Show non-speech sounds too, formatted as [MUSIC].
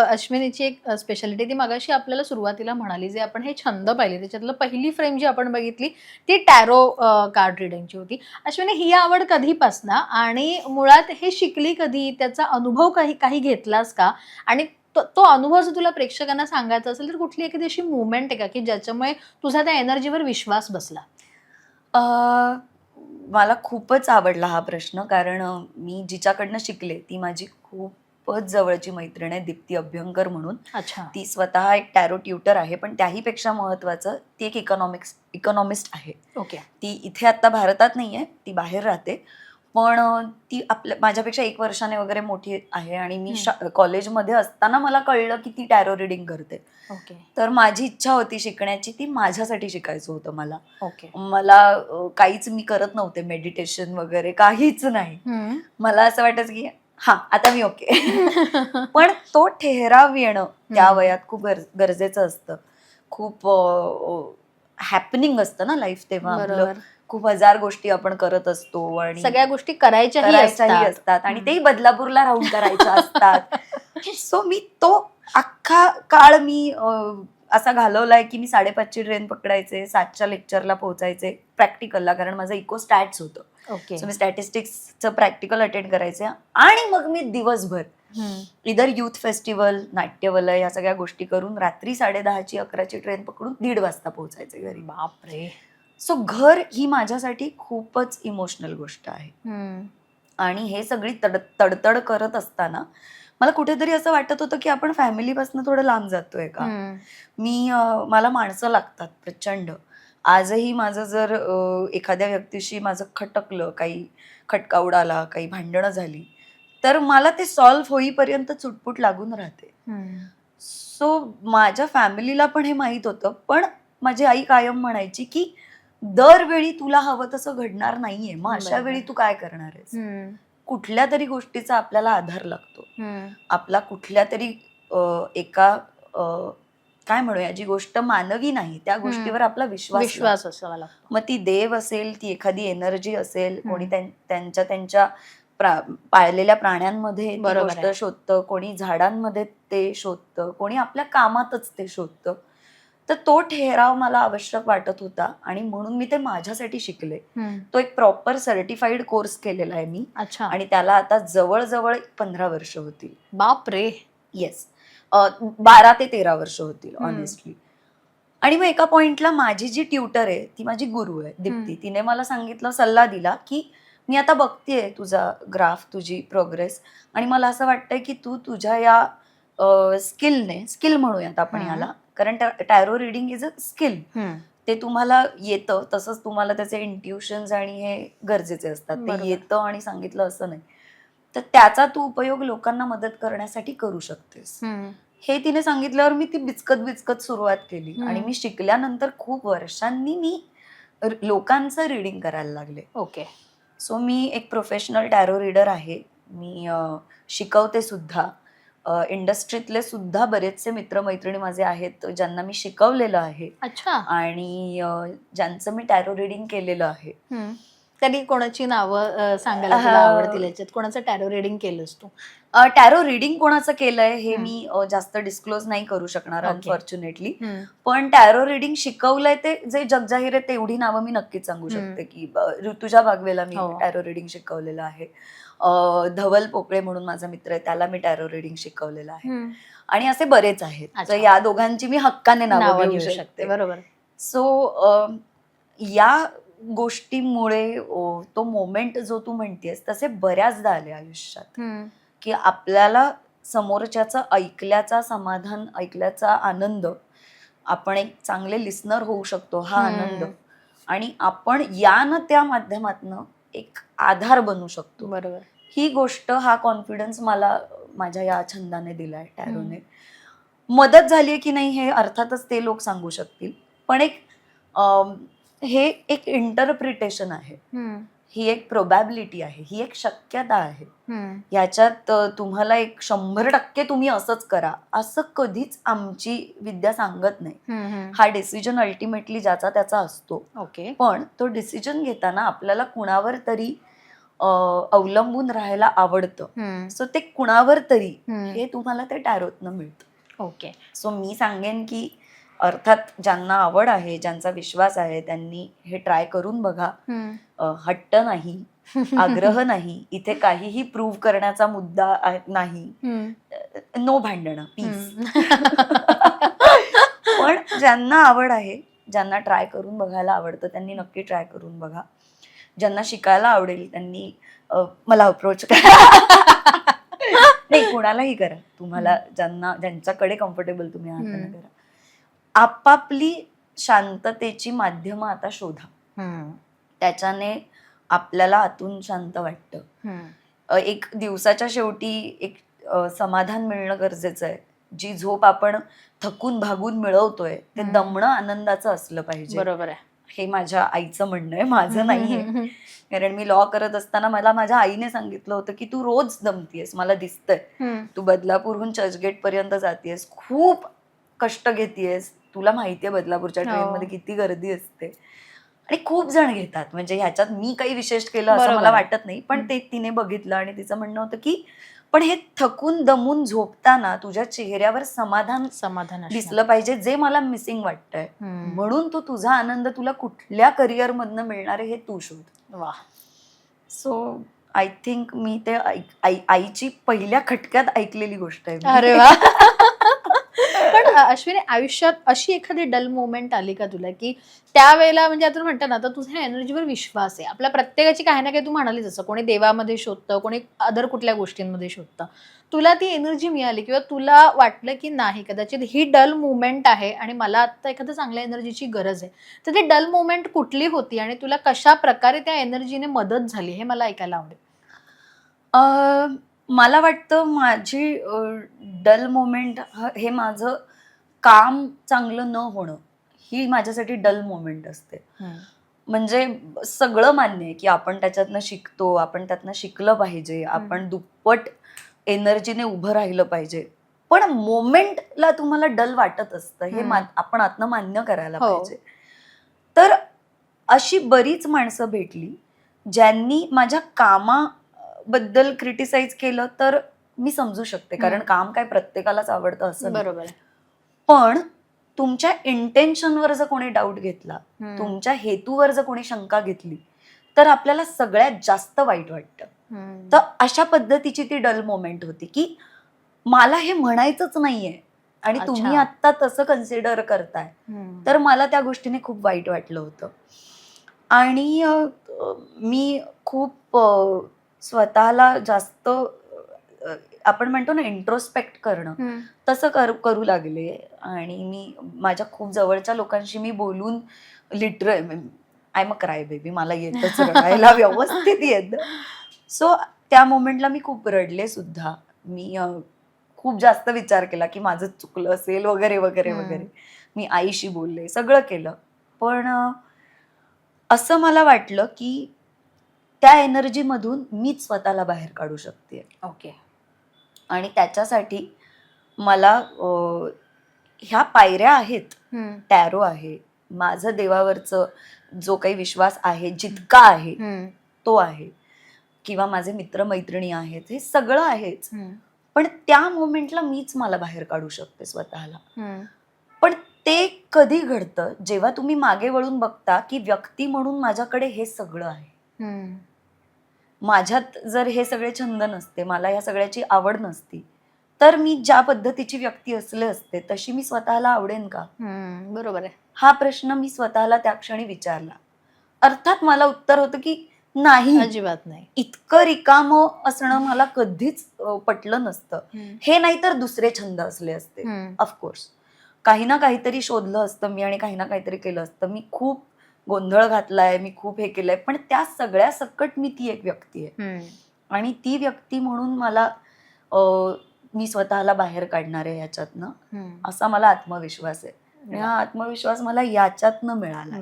अश्विनीची एक स्पेशालिटी ती मगाशी आपल्याला सुरुवातीला म्हणाली जे आपण हे छंद पाहिले त्याच्यातलं पहिली फ्रेम जी आपण बघितली ती टॅरो कार्ड रिडिंगची होती. अश्विनी ही आवड कधीपासनं? आणि मुळात हे शिकली कधी? त्याचा अनुभव काही काही घेतलास का? आणि तो तो अनुभव जर तुला प्रेक्षकांना सांगायचा असेल तर कुठली एखादी अशी मुवमेंट आहे का की ज्याच्यामुळे तुझा त्या एनर्जीवर विश्वास बसला? मला खूपच आवडला हा प्रश्न कारण मी जिच्याकडनं शिकले ती माझी खूप खूपच जवळची मैत्रीण आहे दीप्ती अभ्यंकर म्हणून. अच्छा. ती स्वतः एक टॅरो ट्युटर आहे पण त्याही पेक्षा महत्वाचं ती एक इकॉनॉमिक्स इकॉनॉमिस्ट आहे. ओके. ती इथे आता भारतात नाही आहे ती बाहेर राहते. पण ती आपल्या माझ्यापेक्षा एक वर्षाने वगैरे मोठी आहे आणि मी कॉलेजमध्ये असताना मला कळलं की ती टॅरो रिडिंग करते. ओके. तर माझी इच्छा होती शिकण्याची ती माझ्यासाठी शिकायचं होतं मला. ओके. मला काहीच मी करत नव्हते मेडिटेशन वगैरे काहीच नाही. मला असं वाटायचं की हा आता मी ओके [LAUGHS] पण तो ठेहराव येणं त्या. वयात खूप गर- गरजेचं असतं खूप हॅपनिंग असतं ना लाईफ तेव्हा आपलं. खूप हजार गोष्टी आपण करत असतो आणि सगळ्या गोष्टी करायच्याही असतात आणि. तेही बदलापूरला राहून करायच्या [LAUGHS] असतात सो मी तो अख्खा काळ मी असा घालवलाय की मी साडेपाचची ट्रेन पकडायचे सातच्या लेक्चरला पोहोचायचे प्रॅक्टिकलला कारण माझं इको स्टॅट्स होतं. ओके. सो मी स्टॅटिस्टिक्सचं प्रॅक्टिकल अटेंड करायचे आणि मग मी दिवसभर. इधर युथ फेस्टिवल नाट्यवलय या सगळ्या गोष्टी करून रात्री साडेदहाची अकराची ट्रेन पकडून दीड वाजता पोहोचायचे घरी. बापरे. सो घर ही माझ्यासाठी खूपच इमोशनल गोष्ट आहे. आणि हे सगळी तड तडतड करत असताना मला कुठेतरी असं वाटत होतं की आपण फॅमिलीपासून थोडं लांब जातोय का. मी मला माणसं लागतात प्रचंड आजही माझं जर एखाद्या व्यक्तीशी माझं खटकलं काही खटका उडाला काही भांडणं झाली तर मला ते सॉल्व्ह होईपर्यंत चुटपुट लागून राहते. सो माझ्या फॅमिलीला पण हे माहीत होतं पण माझी आई कायम म्हणायची की दरवेळी तुला हवं तसं घडणार नाहीये मग अशा. वेळी तू काय करणार आहेस. कुठल्या तरी गोष्टीचा आपल्याला आधार लागतो. आपला कुठल्या तरी एका काय म्हणूया जी गोष्ट मानवी नाही त्या गोष्टीवर आपला विश्वास. विश्वास असावा मग ती देव असेल ती एखादी एनर्जी असेल कोणी त्यांच्या त्यांच्या प्रा- पाळलेल्या प्राण्यांमध्ये गोष्ट. शोधतं कोणी झाडांमध्ये ते शोधतं कोणी आपल्या कामातच ते शोधतं तर तो ठेराव मला आवश्यक वाटत होता आणि म्हणून मी ते माझ्यासाठी शिकले. तो एक प्रॉपर सर्टिफाईड कोर्स केलेला आहे मी. अच्छा. आणि त्याला आता जवळजवळ पंधरा वर्ष होतील. बाप रे येस बारा ते तेरा वर्ष होतील. ऑनेस्टली आणि मग एका पॉइंटला माझी जी ट्युटर आहे ती माझी गुरु आहे दीप्ती. तिने मला सांगितलं सल्ला दिला की मी आता बघतेय तुझा ग्राफ तुझी प्रोग्रेस आणि मला असं वाटतंय की तू तुझ्या या स्किलने स्किल म्हणूयात आपण. याला कारण tarot reading is a skill. ते तुम्हाला येतं तसंच तुम्हाला त्याचे इंट्युशन्स आणि हे गरजेचे असतात. ते येतं आणि सांगितलं असं नाही. तर त्याचा तू उपयोग लोकांना मदत करण्यासाठी करू शकतेस. हे तिने सांगितल्यावर मी ती बिचकत बिचकत सुरुवात केली. आणि मी शिकल्यानंतर खूप वर्षांनी मी लोकांचं रिडिंग करायला लागले. ओके. सो मी एक प्रोफेशनल टॅरो रीडर आहे. मी शिकवते सुद्धा. इंडस्ट्रीतले सुद्धा बरेचसे मित्रमैत्रिणी माझे आहेत ज्यांना मी शिकवलेलं आहे अच्छा आणि ज्यांचं मी टॅरो रिडिंग केलेलं आहे. तरी कोणाची नावं सांगायला. आवडतील याच्यात कोणाचं टॅरो रिडिंग केलंस तू टॅरो रिडिंग कोणाचं केलंय हे. मी जास्त डिस्क्लोज नाही करू शकणार. अनफॉर्च्युनेटली. पण टॅरो रिडिंग शिकवलंय ते जे जगजाहीर आहे तेवढी नावं मी नक्कीच सांगू. शकते की ऋतुजा बागवेला मी हो. टॅरो रिडिंग शिकवलेलं आहे धवल पोकळे म्हणून माझा मित्र आहे त्याला मी टॅरो रिडिंग शिकवलेलं आहे. आणि असे बरेच आहेत. तर या दोघांची मी हक्काने नावं घेऊ शकते बरोबर सो या गोष्टीमुळे तो मोमेंट जो तू म्हणतेस तसे बऱ्याचदा आले आयुष्यात. की आपल्याला समोरच्याचं ऐकल्याचा समाधान ऐकल्याचा आनंद आपण एक चांगले लिस्नर होऊ शकतो हा. आनंद आणि आपण या न त्या माध्यमातनं एक आधार बनू शकतो. बरोबर. ही गोष्ट हा कॉन्फिडन्स मला माझ्या या छंदाने दिलाय टॅरोने मदत झाली की नाही हे अर्थातच ते लोक सांगू शकतील. पण एक अम, हे एक इंटरप्रिटेशन आहे. ही एक प्रोबॅबिलिटी आहे ही एक शक्यता आहे. याच्यात तुम्हाला एक शंभर टक्के तुम्ही असंच करा. असं कधीच आमची विद्या सांगत नाही. हा डिसिजन अल्टिमेटली ज्याचा त्याचा असतो. ओके. पण तो डिसिजन घेताना आपल्याला कुणावर तरी अवलंबून राहायला आवडतं. सो ते कुणावर तरी. हे तुम्हाला ते टॅरोतनं मिळतं. ओके. सो मी सांगेन की अर्थात ज्यांना आवड आहे ज्यांचा विश्वास आहे त्यांनी हे ट्राय करून बघा. अ, हट्ट नाही आग्रह नाही इथे काहीही प्रूव्ह करण्याचा मुद्दा आहे- नाही हम्म. नो भांडणं प्लीज. पण ज्यांना आवड आहे ज्यांना ट्राय करून बघायला आवडतं त्यांनी नक्की ट्राय करून बघा ज्यांना शिकायला आवडेल त्यांनी अ, मला अप्रोच करा नाही कोणालाही करा तुम्हाला ज्यांना ज्यांच्याकडे कम्फर्टेबल तुम्ही आहात त्यांना हम्म. करा आपापली शांततेची माध्यमं आता शोधा. त्याच्याने आपल्याला आतून शांत वाटतं. एक दिवसाच्या शेवटी एक समाधान मिळणं गरजेचं आहे. जी झोप आपण थकून भागून मिळवतोय ते. दमणं आनंदाचं असलं पाहिजे. बरोबर आहे. हे माझ्या आईचं म्हणणं आहे. माझं नाहीये. कारण मी लॉ करत असताना मला माझ्या आईने सांगितलं होतं की तू रोज दमतीयस मला दिसतंय. तू बदलापूरहून चर्चगेट पर्यंत जातीयस. खूप कष्ट घेतीयस. तुला माहितीये बदलापूरच्या हो. ट्रेनमध्ये किती गर्दी असते आणि खूप जण घेतात म्हणजे ह्याच्यात मी काही विशेष केलं असं मला आहे. वाटत नाही पण. ते तिने बघितलं आणि तिचं म्हणणं होतं की पण हे थकून दमून झोपताना तुझ्या चेहऱ्यावर समाधान समाधान. दिसलं पाहिजे जे मला मिसिंग वाटतंय. म्हणून तू तुझा आनंद तुला कुठल्या करिअर मधनं मिळणार आहे हे तू शोध वा सो आय थिंक मी ते आईची पहिल्या खटक्यात ऐकलेली गोष्ट आहे अरे वा [LAUGHS] अश्विनी आयुष्यात अशी एखादी डल मोमेंट आली का तुला की त्यावेळेला म्हणजे आता म्हणतात ना आता तुझ्या एनर्जीवर विश्वास आहे. आपल्या प्रत्येकाची काही ना काही तू म्हणाली जसं कोणी देवामध्ये शोधतं कोणी अदर कुठल्या गोष्टींमध्ये शोधतं. तुला ती एनर्जी मिळाली किंवा तुला वाटलं की नाही कदाचित ही डल मुवमेंट आहे आणि मला आता एखाद्या चांगल्या एनर्जीची गरज आहे. तर ती डल मुवमेंट कुठली होती आणि तुला कशा प्रकारे त्या एनर्जीने मदत झाली हे मला ऐकायला आवडेल. मला वाटतं माझी डल मोमेंट हे माझं काम चांगलं न होणं ही माझ्यासाठी डल मोमेंट असते म्हणजे सगळं मान्य आहे की आपण त्याच्यातनं शिकतो आपण त्यातनं शिकलं पाहिजे आपण दुप्पट एनर्जीने उभं राहिलं पाहिजे पण मोमेंटला तुम्हाला डल वाटत असतं हे आपण आतनं मान्य करायला हो. पाहिजे तर अशी बरीच माणसं भेटली ज्यांनी माझ्या कामाबद्दल क्रिटिसाइज केलं तर मी समजू शकते कारण. काम काय प्रत्येकालाच आवडतं असं. बरोबर आहे. पण तुमच्या इंटेन्शनवर जर कोणी डाऊट घेतला. तुमच्या हेतूवर जर कोणी शंका घेतली तर आपल्याला सगळ्यात जास्त वाईट वाटतं. तर अशा पद्धतीची ती डल मोमेंट होती की मला हे म्हणायचंच नाहीये आणि तुम्ही. आता तसं कन्सिडर करताय. तर मला त्या गोष्टीने खूप वाईट वाटलं होतं आणि मी खूप स्वतःला जास्त आपण म्हणतो ना इंट्रोस्पेक्ट करणं. तसं कर करू लागले. आणि मी माझ्या खूप जवळच्या लोकांशी मी बोलून लिटर आय मग क्राय बेबी मला येतच [LAUGHS] रडायला व्यवस्थित येत. सो त्या मोमेंटला मी खूप रडले सुद्धा. मी खूप जास्त विचार केला की माझं चुकलं असेल वगैरे वगैरे. वगैरे. मी आईशी बोलले सगळं केलं. पण असं मला वाटलं की त्या एनर्जीमधून मीच स्वतःला बाहेर काढू शकते ओके आणि त्याच्यासाठी मला अ, ह्या पायऱ्या आहेत हम्म. टॅरो आहे माझं देवावरचं जो काही विश्वास आहे जितका आहे हम्म. तो आहे किंवा माझे मित्र मैत्रिणी आहेत हे सगळं आहेच हम्म. पण त्या मोमेंटला मीच मला बाहेर काढू शकते स्वतःला हम्म. पण ते कधी घडतं जेव्हा तुम्ही मागे वळून बघता की व्यक्ती म्हणून माझ्याकडे हे सगळं आहे हम्म. माझ्यात जर हे सगळे छंद नसते मला या सगळ्याची आवड नसती तर मी ज्या पद्धतीची व्यक्ती असले असते तशी मी स्वतःला आवडेन का. बरोबर आहे. हा प्रश्न मी स्वतःला त्या क्षणी विचारला. अर्थात मला उत्तर होतं की नाही. अजिबात नाही. इतकं रिकाम असणं मला कधीच पटलं नसतं. हे नाही तर दुसरे छंद असले असते. ऑफकोर्स काही ना काहीतरी शोधलं असतं मी आणि काही ना काहीतरी केलं असतं. मी खूप गोंधळ घातलाय मी खूप हे केलंय. पण त्या सगळ्या सकट मी ती एक व्यक्ती आहे. आणि ती व्यक्ती म्हणून मला अ, मी स्वतःला बाहेर काढणार आहे ह्याच्यातनं हम्म. असा मला आत्मविश्वास आहे. आणि हा आत्मविश्वास मला याच्यातनं मिळाला.